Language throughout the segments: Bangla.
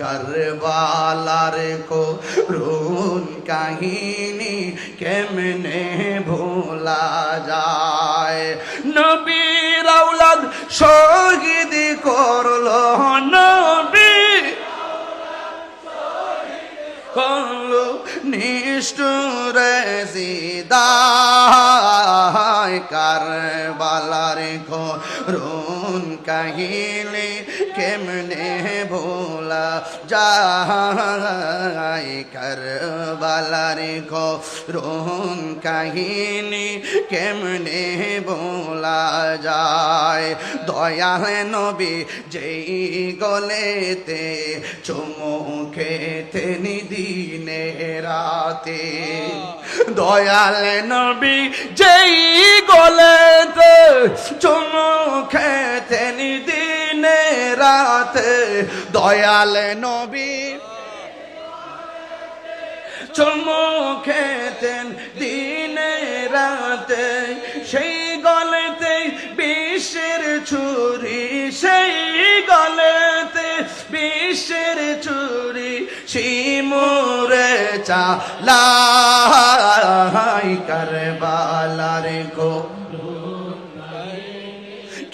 করবালার কো রুন কাহিনী কেমনে ভোলা যায় নবীর আউলাদ শহীদ করল নবী করল নিষ্ঠুরে সিদায় কারবালার করুন কাহিলে কেমনে ভোলা যায় কারবালার করুন কাহিনী কেমনে ভোলা যায় দয়া নবী যেই গলেতে চুমু খেতে নিদিনে রাতে দয়াল নবী যেই গলেতে চুমু খেতে নিদিনে রাতে দয়াল নবী। চুমু খেতেন দিনে রাতে, সেই গলেতে বিশ্বের ছুরি, সেই গলেতে বিশ্বের ছুরি, শিমুরে চালাই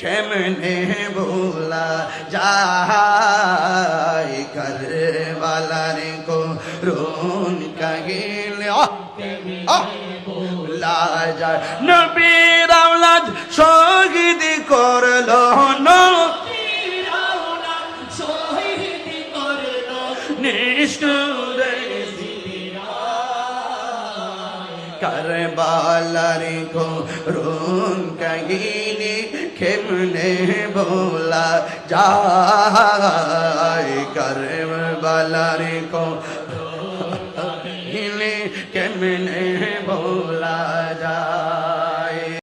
কেমনে ভোলা যায় করবালার গো রোন কাহিলে ভোলা যায়। নবীর আওলাদ শহীদ করল নিষ্ঠুরে করবালার গো রুন কাহিনী কেমনে ভোলা যায় করবালার গো কাহিনী কেমনে ভোলা যায়